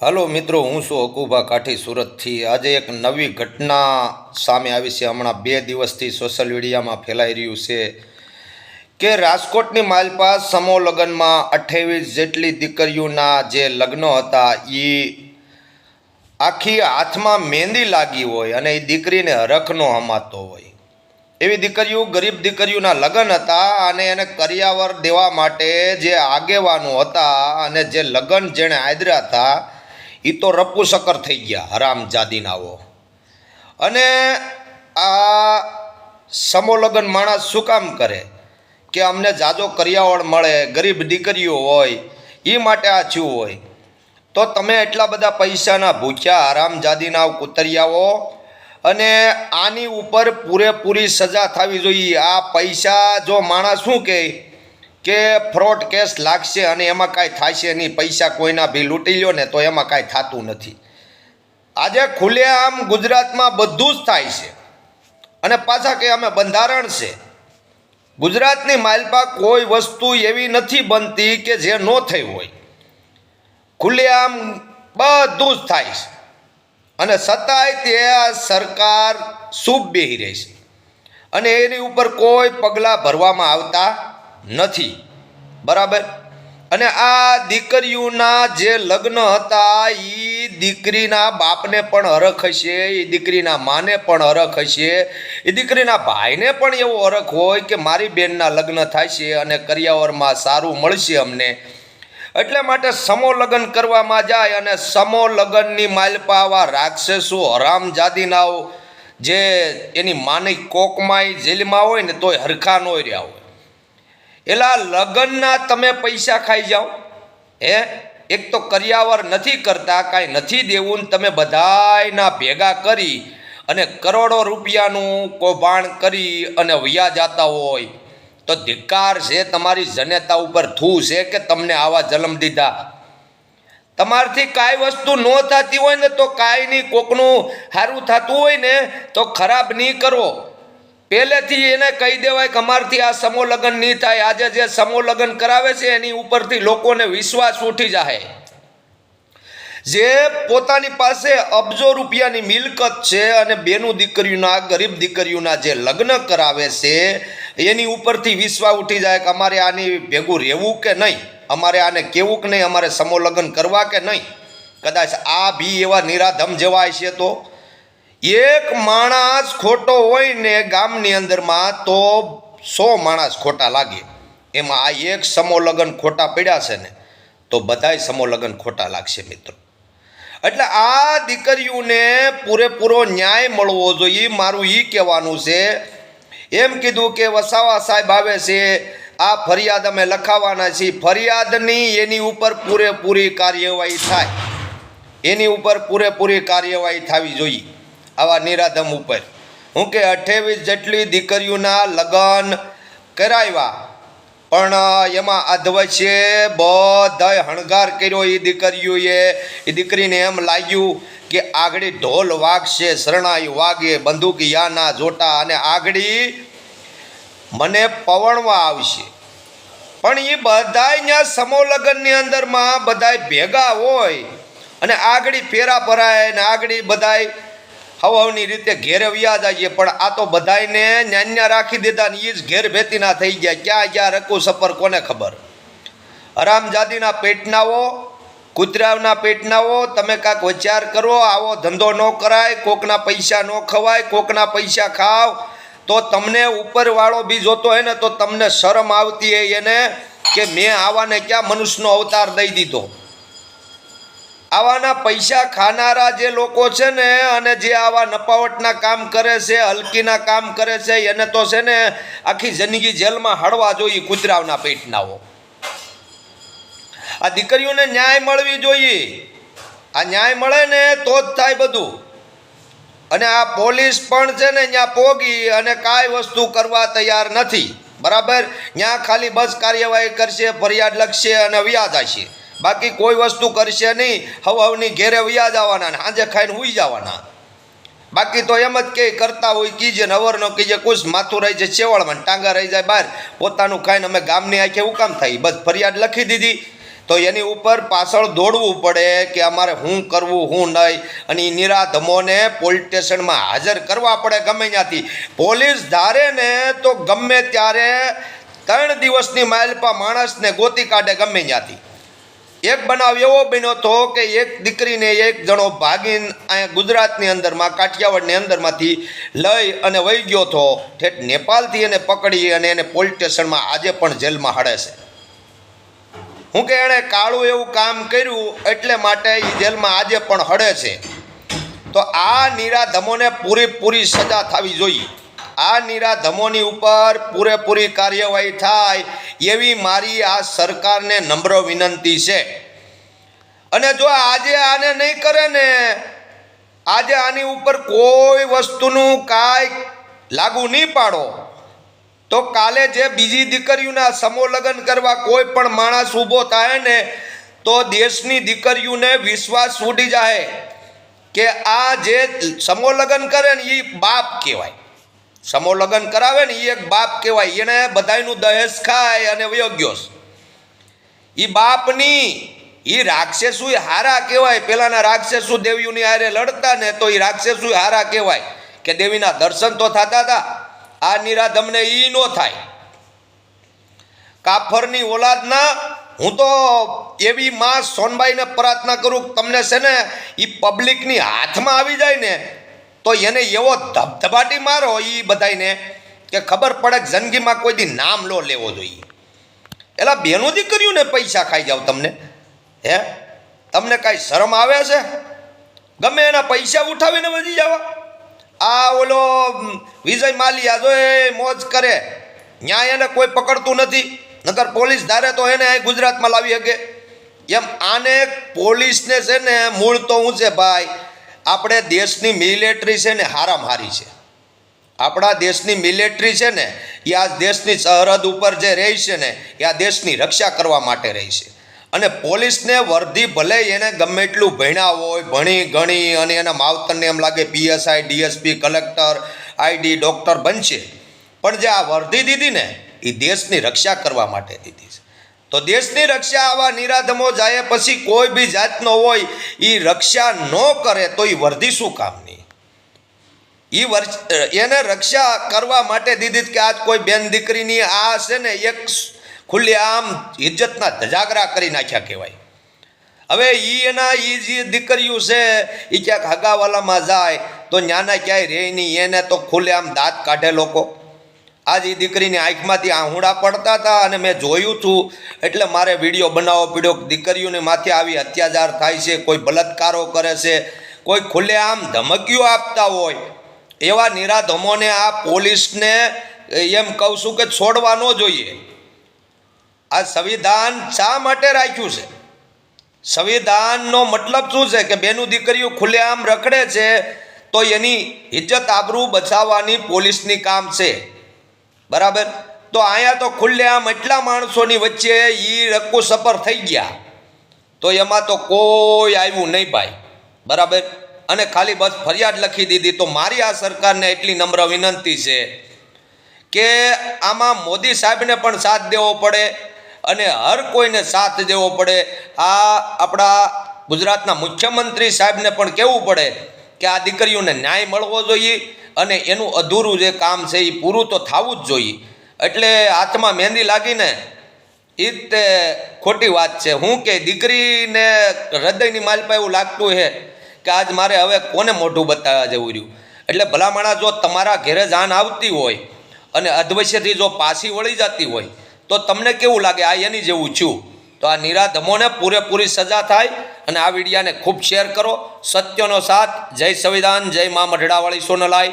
હાલો મિત્રો, હું છું અકુભા કાઠી સુરતથી. આજે એક નવી ઘટના સામે આવી છે. હમણાં બે દિવસથી સોશિયલ મીડિયામાં ફેલાઈ રહ્યું છે કે રાજકોટની માલપાસ સમો લગ્નમાં અઠ્ઠાવીસ જેટલી દીકરીઓના જે લગ્નો હતા એ આખી હાથમાં મહેંદી લાગી હોય અને એ દીકરીને હરખનો હમાતો હોય. એવી દીકરીઓ, ગરીબ દીકરીઓના લગ્ન હતા અને એને કરિયાવર દેવા માટે જે આગેવાનો હતા અને જે લગ્ન જેણે આદર્યા હતા એ તો રપુસકર થઈ ગયા, હરામ જાદીનાઓ. અને આ સમોલગ્ન માણસ શું કામ કરે? કે અમને જાજો કરિયાવળ મળે, ગરીબ દીકરીઓ હોય એ માટે આ થયું હોય. તો તમે એટલા બધા પૈસાના ભૂખ્યા હરામ જાદીના કુતરિયાઓ, અને આની ઉપર પૂરેપૂરી સજા થવી જોઈએ. આ પૈસા જો માણસ શું કહે કે ફ્રોડ કેસ લાગશે અને એમાં કાંઈ થશે નહીં, પૈસા કોઈના બી લૂંટી લ્યો ને તો એમાં કાંઈ થતું નથી. આજે ખુલ્લેઆમ ગુજરાતમાં બધું જ થાય છે. અને પાછા કે અમે બંધારણ છે. ગુજરાતની માલપા કોઈ વસ્તુ એવી નથી બનતી કે જે ન થઈ હોય. ખુલ્લેઆમ બધું જ થાય છે. અને છતાંય તે સરકાર શુભ બેહી રહી છે. અને એની ઉપર કોઈ પગલાં ભરવામાં આવતા નથી. બરાબર? અને આ દીકરીઓના જે લગ્ન હતા એ દીકરીના બાપને પણ હરખ હશે એ દીકરીના માને પણ હરખ હશે. એ દીકરીના ભાઈને પણ એવો હરખ હોય કે મારી બેનના લગ્ન થાય છે અને કરિયાવરમાં સારું મળશે અમને. એટલે માટે સમો લગ્ન કરવામાં જાય અને સમો લગ્નની માલપાવા રાક્ષસો હરામ જાદીનાઓ જે એની માની કોકમાં જેલમાં હોય ને તોય હરખા નો રહ્યા હોય. એલા લગ્નના તમે પૈસા ખાઈ જાઓ. હે? એક તો કર્યાવર નથી કરતા, કાંઈ નથી દેવું તમે બધાયના ભેગા કરી અને કરોડો રૂપિયાનું કૌભાંડ કરી અને વયા જાતા હોય. તો ધિક્કાર છે તમારી જનેતા ઉપર થૂ છે કે તમને આવા જન્મ દીધા? તમારથી કાંઈ વસ્તુ ન થતી હોય ને તો કાંઈ નહીં કોકનું સારું થતું હોય ને તો ખરાબ નહીં કરો. પહેલેથી એને કહી દેવાય કે અમારથી આ સમો લગ્ન નહીં થાય. આજે જે સમો લગ્ન કરાવે છે, એની ઉપરથી લોકોને વિશ્વાસ ઉઠી જાય જે પોતાની પાસે અબજો રૂપિયાની મિલકત છે અને બેનું દીકરીઓના ગરીબ દીકરીઓના જે લગ્ન કરાવે છે, એની ઉપરથી વિશ્વાસ ઉઠી જાય કે અમારે આની ભેગું રહેવું કે નહીં? અમારે આને કેવું કે નહીં? અમારે સમો લગ્ન કરવા કે નહીં? કદાચ આ બી એવા નિરાધમ જેવા છે તો? એક માણસ ખોટો હોય ને ગામની અંદરમાં તો સો માણસ ખોટા લાગે. એમાં આ એક સમો લગ્ન ખોટા પડ્યા છે ને, તો બધાય સમો લગ્ન ખોટા લાગશે મિત્રો. એટલે આ દીકરીઓને પૂરેપૂરો ન્યાય મળવો જોઈએ, મારું એ કહેવાનું છે. એમ કીધું કે વસાવા સાહેબ આવે છે, આ ફરિયાદ અમે લખાવાના છીએ. ફરિયાદની એની ઉપર પૂરેપૂરી કાર્યવાહી થાય. એની ઉપર પૂરેપૂરી કાર્યવાહી થવી જોઈએ. આવા નિરાધમ ઉપર. હું કે અઠ્ઠાવીસ જેટલી દીકરીઓના લગ્ન કરાવ્યા પણ એમાં અધવચ્ચે બધાય હણગાર કર્યો એ દીકરીઓએ. એ દીકરીને એમ લાગ્યું કે આગળી ઢોલ વાગશે, શરણાઈ વાગે, બંદૂક યાના જોટા અને આગળી મને પવણવા આવશે. પણ એ બધાય ત્યાં સમો લગ્નની અંદરમાં બધાય ભેગા હોય અને આગળી ફેરા ભરાય ને આગળી બધાય હવાની રીતે ઘેરે વ્યા જઈએ પણ આ તો બધાયને ન્યાન્યા રાખી દીધા ને એ જ ઘેર ભેતીના થઈ ગયા. ક્યાં ક્યાં રકુ સફર કોને ખબર? હરામજાદીના પેટનાઓ કૂતરાવના પેટનાઓ, તમે કાંઈક વિચાર કરો, આવો ધંધો ન કરાય, કોકના પૈસા ન ખવાય, કોકના પૈસા ખાવ, તો તમને ઉપરવાળો બી જોતો હોય ને, તો તમને શરમ આવતી હોય એને કે મેં આવાને ક્યાં મનુષ્યનો અવતાર દઈ દીધો? આવાના પૈસા ખાનારા જે લોકો છે ને, અને જે આવા નપાવટના કામ કરે છે, હલકીના કામ કરે છે, એને તો છે ને આખી જિંદગી જેલમાં હળવા જોઈએ કુતરાવના પેટનાઓ. આ દીકરીઓને ન્યાય મળવી જોઈએ. આ ન્યાય મળે ને તો જ થાય બધું. અને આ પોલીસ પણ છે ને ત્યાં પોગી અને કાંઈ વસ્તુ કરવા તૈયાર નથી. બરાબર? ત્યાં ખાલી બસ કાર્યવાહી કરશે, ફરિયાદ લખશે અને વ્યાજ હશે બાકી કોઈ વસ્તુ કરશે નહીં. હવ હવની ઘેરે વ્યા જવાના ને સાંજે ખાઈને હુઈ જવાના. બાકી તો એમ જ કે કરતા હોય કીજે ને અવરનો કીજે કુશ માથું રહી જાય ચેવળમાં ટાંગા રહી જાય બહાર. પોતાનું ખાઈને અમે ગામની આંખે હું કામ થાય? બસ ફરિયાદ લખી દીધી. તો એની ઉપર પાછળ દોડવું પડે કે અમારે શું કરવું શું નહીં. અને એ નિરાધમોને પોલીસ સ્ટેશનમાં હાજર કરવા પડે ગમે ત્યાંથી. પોલીસ ધારે ને તો ગમે ત્યારે ત્રણ દિવસની માઇલપા માણસને ગોતી કાઢે ગમે ત્યાંથી. એક બનાવ એવો બન્યો હતો કે એક દીકરીને એક જણો ભાગીને અહીંયા ગુજરાતની અંદરમાં, કાઠિયાવાડની અંદરમાંથી લઈ અને વહી ગયો હતો. ઠેઠ નેપાળથી એને પકડી અને એને પોલીસ સ્ટેશનમાં આજે પણ જેલમાં હડે છે. હું કે એણે કાળું એવું કામ કર્યું એટલે માટે એ જેલમાં આજે પણ હડે છે. તો આ નિરાધમોને પૂરેપૂરી સજા થવી જોઈએ. આ નિરાધમોની ઉપર પૂરેપૂરી કાર્યવાહી થાય એવી મારી આ સરકારને નમ્ર વિનંતી છે. અને જો આજે આને નહીં કરે ને, આજે આની ઉપર કોઈ વસ્તુનું કાંઈ લાગુ નહીં પાડો, તો કાલે જે બીજી દીકરીઓના સમો લગ્ન કરવા કોઈ પણ માણસ ઊભો થાય ને, તો દેશની દીકરીઓને વિશ્વાસ ઉડી જાય કે આ જે સમો લગ્ન કરે ને એ બાપ કહેવાય. સમૂહ લગ્ન કરાવે ને એ એક બાપ કહેવાય. એને બધાયનું દહેજ ખાય અને વયો એ બાપની એ રાક્ષસુ હારા કહેવાય. પેલાના રાક્ષસુ દેવીઓની હારે લડતા ને તો એ રાક્ષસુ હારા કહેવાય કે દેવીના દર્શન તો થતા હતા. આ નિરાધમને ઈ નો થાય. કાફરની ઓલાદના, હું તો એવી માં સોનબાઈને પ્રાર્થના કરું તમને છે ને એ પબ્લિકની હાથમાં આવી જાય ને તો એને એવો ધબધબાટી મારો એ બધાને કે ખબર પડે કે જિંદગીમાં કોઈ દી નામ લો લેવો જોઈએ. એલા બેનું દીકરીઓને પૈસા ખાઈ જાવ તમને. હે? તમને કાંઈ શરમ આવે છે? ગમે એના પૈસા ઉઠાવીને વધી જવા આ ઓલો વિજય માલિયા જો એ મોજ કરે, ન્યાય એને કોઈ પકડતું નથી. નગર પોલીસ ધારે તો એને ગુજરાતમાં લાવી શકે. એમ આને પોલીસને છે ને મૂળ તો હું છે ભાઈ આપણે દેશની મિલિટરી છે ને હારામ હારી છે. આપણા દેશની મિલિટરી છે ને, એ આ દેશની સરહદ ઉપર જે રહી છે ને, એ આ દેશની રક્ષા કરવા માટે રહી છે. અને પોલીસને વર્ધી ભલે એને ગમે એટલું ભણ્યા હોય, ભણી, ગણી, અને એના માવતરને એમ લાગે PSI DSP collector ID doctor બનશે. પણ જે આ વર્ધી દીધી ને, એ દેશની રક્ષા કરવા માટે દીધી છે. તો દેશની રક્ષા આવા નિરાધમો જાય પછી કોઈ બી જાતનો હોય એ રક્ષા ન કરે તો એ વર્ધી શું કામની? એ વર્ષ એને રક્ષા કરવા માટે દીધી કે આજ કોઈ બેન દીકરીની આ છે ને એક ખુલ્લી આમ ઇજ્જતના ધજાગરા કરી નાખ્યા કહેવાય. હવે એ એના એ જે દીકરીઓ છે એ ક્યાંક હગાવાલામાં જાય, તો ન્યાના ક્યાંય રહે નહીં, એને તો ખુલ્લે આમ દાંત કાઢે લોકો. આજ એ દીકરીની આંખમાંથી આહુડા પડતા હતા અને મેં જોયું હતું એટલે મારે વીડિયો બનાવવો પડ્યો. દીકરીઓને માથે આવી અત્યાચાર થાય છે, કોઈ બળાત્કારો કરે છે, કોઈ ખુલ્લે આમ ધમકીઓ આપતા હોય. એવા નિરાધમોને આ પોલીસને એમ કહું છું કે છોડવા ન જોઈએ. આ સંવિધાન શા માટે રાખ્યું છે? સંવિધાનનો મતલબ શું છે કે બેનું દીકરીઓ ખુલ્લેઆમ રખડે છે, તો એની ઇજ્જત આબરૂ બચાવવાની પોલીસની કામ છે. બરાબર? તો અહીંયા તો ખુલ્લેઆમ એટલા માણસોની વચ્ચે એ રક્કુ સફર થઈ ગયા. તો એમાં તો કોઈ આવ્યું નહીં ભાઈ. બરાબર? અને ખાલી બસ ફરિયાદ લખી દીધી. તો મારી આ સરકારને એટલી નમ્ર વિનંતી છે કે આમાં મોદી સાહેબને પણ સાથ દેવો પડે અને હર કોઈને સાથ દેવો પડે. આ આપણા ગુજરાતના મુખ્યમંત્રી સાહેબને પણ કહેવું પડે કે આ દીકરીઓને ન્યાય મળવો જોઈએ. અને એનું અધૂરું જે કામ છે એ પૂરું તો થવું જ જોઈએ. એટલે હાથમાં મહેંદી લાગીને એ જ તે ખોટી વાત છે. હું કે દીકરીને હૃદયની માલપા એવું લાગતું છે કે આજ મારે હવે કોને મોઢું બતાવવા જેવું રહ્યું? એટલે ભલામણા જો તમારા ઘેરે જાન આવતી હોય અને અધવશ્યથી જો પાછી વળી જતી હોય, તો તમને કેવું લાગે? આ એની જેવું છું. તો આ નિરાધમોને પૂરેપૂરી સજા થાય અને આ વિડીયાને ખૂબ શેર કરો. સત્યનો સાથ. જય સંવિધાન. જય મા મઢડાવાળી સોનલાય